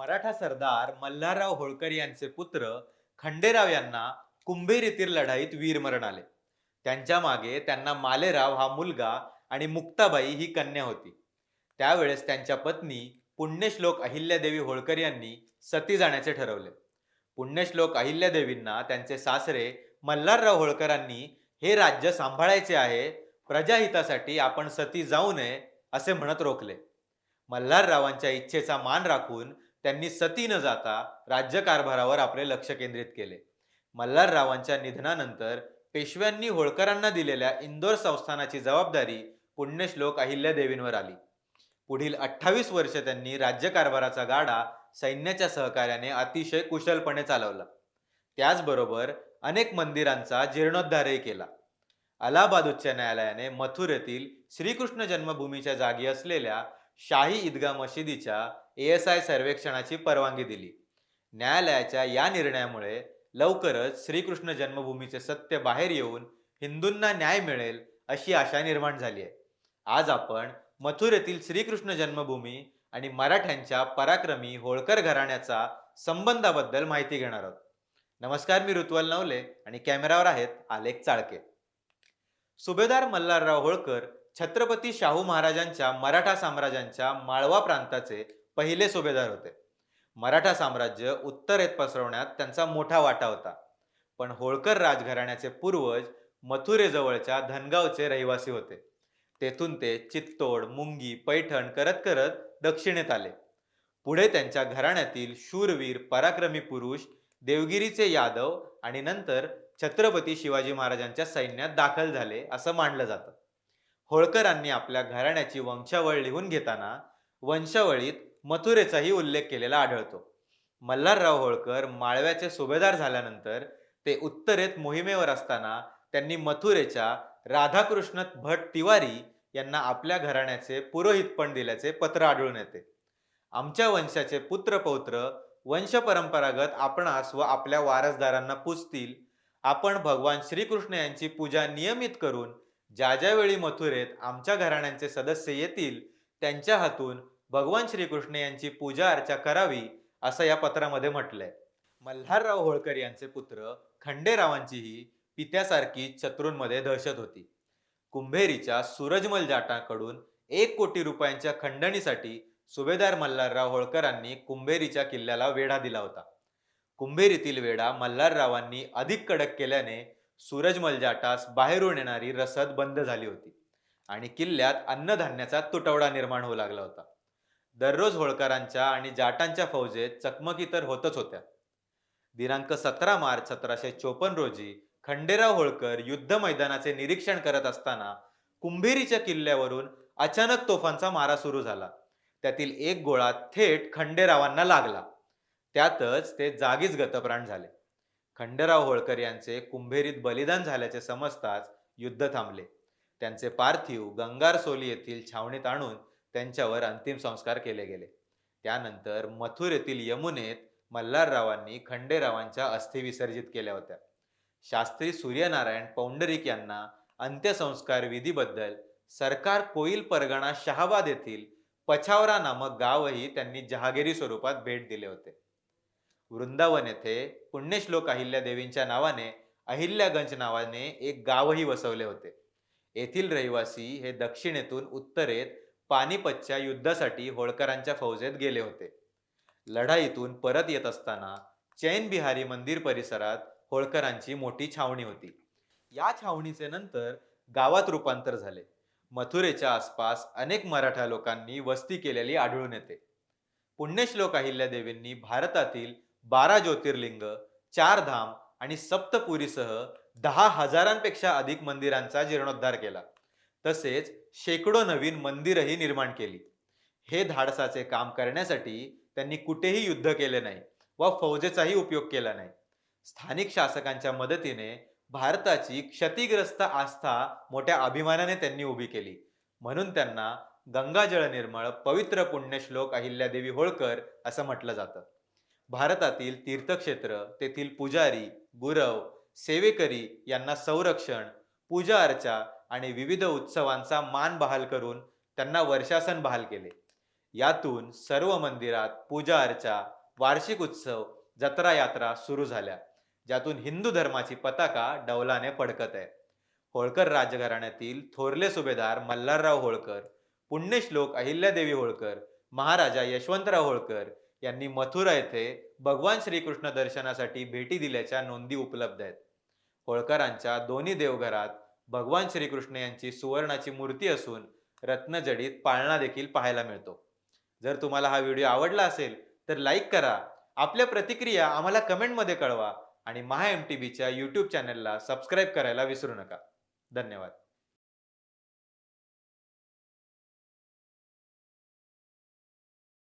मराठा सरदार मल्हारराव होळकर यांचे पुत्र खंडेराव यांना कुंभेर येथील लढाईत वीरमरण आले. त्यांच्या मागे त्यांना मालेराव हा मुलगा आणि मुक्ताबाई ही कन्या होती. त्यावेळेस त्यांच्या पत्नी पुण्यश्लोक अहिल्यादेवी होळकर यांनी सती जाण्याचे ठरवले. पुण्यश्लोक अहिल्यादेवींना त्यांचे सासरे मल्हारराव होळकरांनी हे राज्य सांभाळायचे आहे प्रजाहितासाठी आपण सती जाऊ नये असे म्हणत रोखले. मल्हाररावांच्या इच्छेचा मान राखून त्यांनी सती न जाता राज्यकारभारावर आपले लक्ष केंद्रित केले. मल्हाररावांच्या निधनानंतर पेशव्यांनी होळकरांना दिलेल्या इंदोर संस्थानाची जबाबदारी पुण्यश्लोक अहिल्यादेवींवर आली. पुढील अठ्ठावीस वर्ष त्यांनी राज्यकारभाराचा गाडा सैन्याच्या सहकार्याने अतिशय कुशलपणे चालवला. त्याचबरोबर अनेक मंदिरांचा जीर्णोद्धारही केला. अलाहाबाद उच्च न्यायालयाने मथुरेतील श्रीकृष्ण जन्मभूमीच्या जागी असलेल्या शाही ईदगा मशिदीच्या एएसआय सर्वेक्षणाची परवानगी दिली. न्यायालयाच्या या निर्णयामुळे लवकरच श्रीकृष्ण जन्मभूमीचे सत्य बाहेर येऊन हिंदूंना न्याय मिळेल अशी आशा निर्माण झाली आहे. आज आपण मथुरेतील श्रीकृष्ण जन्मभूमी आणि मराठ्यांच्या पराक्रमी होळकर घराण्याचा संबंधाबद्दल माहिती घेणार आहोत. नमस्कार मी ऋतुवल नवले आणि कॅमेरावर आहेत आलेख चाळके. सुभेदार मल्हारराव होळकर छत्रपती शाहू महाराजांच्या मराठा साम्राज्यांच्या माळवा प्रांताचे पहिले सुभेदार होते. मराठा साम्राज्य उत्तरेत पसरवण्यात त्यांचा मोठा वाटा होता. पण होळकर राजघराण्याचे पूर्वज मथुरेजवळच्या धनगावचे रहिवासी होते. तेथून ते चित्तोड मुंगी पैठण करत करत दक्षिणेत आले. पुढे त्यांच्या घराण्यातील शूरवीर पराक्रमी पुरुष देवगिरीचे यादव आणि नंतर छत्रपती शिवाजी महाराजांच्या सैन्यात दाखल झाले असं मानलं जातं. होळकरांनी आपल्या घराण्याची वंशावळ लिहून घेताना वंशावळीत मथुरेचाही उल्लेख केलेला आढळतो. मल्हारराव होळकर माळव्याचे सुभेदार झाल्यानंतर ते उत्तरेत मोहिमेवर असताना त्यांनी मथुरेच्या राधाकृष्ण भट तिवारी यांना आपल्या घराण्याचे पुरोहित पण दिल्याचे पत्र आढळून येते. आमच्या वंशाचे पुत्र पौत्र वंश परंपरागत आपणास व आपल्या वारसदारांना पुजतील. आपण भगवान श्रीकृष्ण यांची पूजा नियमित करून ज्या ज्यावेळी मथुरेत आमच्या घराण्यांचे सदस्य येतील त्यांच्या हातून भगवान श्रीकृष्ण यांची पूजा अर्चा करावी असं या पत्रामध्ये म्हटलंय. मल्हारराव होळकर यांचे पुत्र खंडेरावांचीही पित्यासारखी शत्रूंमध्ये दहशत होती. कुंभेरीच्या सूरजमल जाटाकडून एक कोटी रुपयांच्या खंडणीसाठी सुभेदार मल्हारराव होळकरांनी कुंभेरीच्या किल्ल्याला वेढा दिला होता. कुंभेरीतील वेढा मल्हाररावांनी अधिक कडक केल्याने सूरजमल जाटास बाहेरून येणारी रसद बंद झाली होती आणि किल्ल्यात अन्नधान्याचा तुटवडा निर्माण होऊ लागला होता. दररोज होळकरांच्या आणि जाटांच्या फौजेत चकमकी तर होतच होत्या. दिनांक सतरा मार्च सतराशे चोपन्न रोजी खंडेराव होळकर युद्ध मैदानाचे निरीक्षण करत असताना कुंभेरीच्या किल्ल्यावरून अचानक तोफांचा मारा सुरू झाला. त्यातील एक गोळा थेट खंडेरावांना लागला. त्यातच ते जागीच गतप्राण झाले. खंडेराव होळकर यांचे कुंभेरीत बलिदान झाल्याचे समजताच युद्ध थांबले. त्यांचे पार्थिव गंगारसोली येथील छावणीत आणून त्यांच्यावर अंतिम संस्कार केले गेले. त्यानंतर मथुर येथील यमुनेत मल्हाररावांनी खंडेरावांच्या अस्थी विसर्जित केल्या होत्या. शास्त्री सूर्यनारायण पौंडरिक यांना अंत्यसंस्कार विधीबद्दल सरकार कोईल परगणा शहाबाद येथील पछावरा नामक गावही त्यांनी जहागिरी स्वरूपात भेट दिले होते. वृंदावन येथे पुण्यश्लोक अहिल्या देवींच्या नावाने अहिल्यागंज नावाने एक गावही वसवले होते. येथील रहिवासी हे दक्षिणेतून उत्तरेत पानिपतच्या युद्धासाठी होळकरांच्या फौजेत गेले होते. लढाईतून परत येत असताना चैन बिहारी मंदिर परिसरात होळकरांची मोठी छावणी होती. या छावणीचे नंतर गावात रूपांतर झाले. मथुरेच्या आसपास अनेक मराठा लोकांनी वस्ती केलेली आढळून येते. पुण्यश्लोक अहिल्यादेवींनी भारतातील बारा ज्योतिर्लिंग चार धाम आणि सप्तपुरीसह दहा हजारांपेक्षा अधिक मंदिरांचा जीर्णोद्धार केला. तसेच शेकडो नवीन मंदिरही निर्माण केली. हे धाडसाचे काम करण्यासाठी त्यांनी कुठेही युद्ध केले नाही व फौजेचाही उपयोग केला नाही. स्थानिक शासकांच्या मदतीने भारताची क्षतिग्रस्त आस्था मोठ्या अभिमानाने त्यांनी उभी केली. म्हणून त्यांना गंगाजळ निर्मळ पवित्र पुण्यश्लोक अहिल्यादेवी होळकर असं म्हटलं जातं. भारतातील तीर्थक्षेत्र तेथील पुजारी गुरव सेवेकरी यांना संरक्षण पूजा अर्चा आणि विविध उत्सवांचा मान बहाल करून त्यांना वर्षासन बहाल केले. यातून सर्व मंदिरात पूजा अर्चा वार्षिक उत्सव जत्रा यात्रा सुरू झाल्या ज्यातून हिंदू धर्माची पताका डौलाने फडकत आहे. होळकर राजघराण्यातील थोरले सुभेदार मल्हारराव होळकर पुण्यश्लोक अहिल्यादेवी होळकर महाराजा यशवंतराव होळकर यांनी मथुरा येथे भगवान श्रीकृष्ण दर्शनासाठी भेटी दिल्याच्या नोंदी उपलब्ध आहेत. होळकरांच्या दोन्ही देवघरात भगवान श्रीकृष्ण यांची सुवर्णाची मूर्ती असून रत्नजडीत पाळणा देखील पाहायला मिळतो. जर तुम्हाला हा व्हिडिओ आवडला असेल तर लाईक करा. आपल्या प्रतिक्रिया आम्हाला कमेंटमध्ये कळवा आणि महा एम टी व्हीच्या यूट्यूब चॅनलला सबस्क्राईब करायला विसरू नका. धन्यवाद.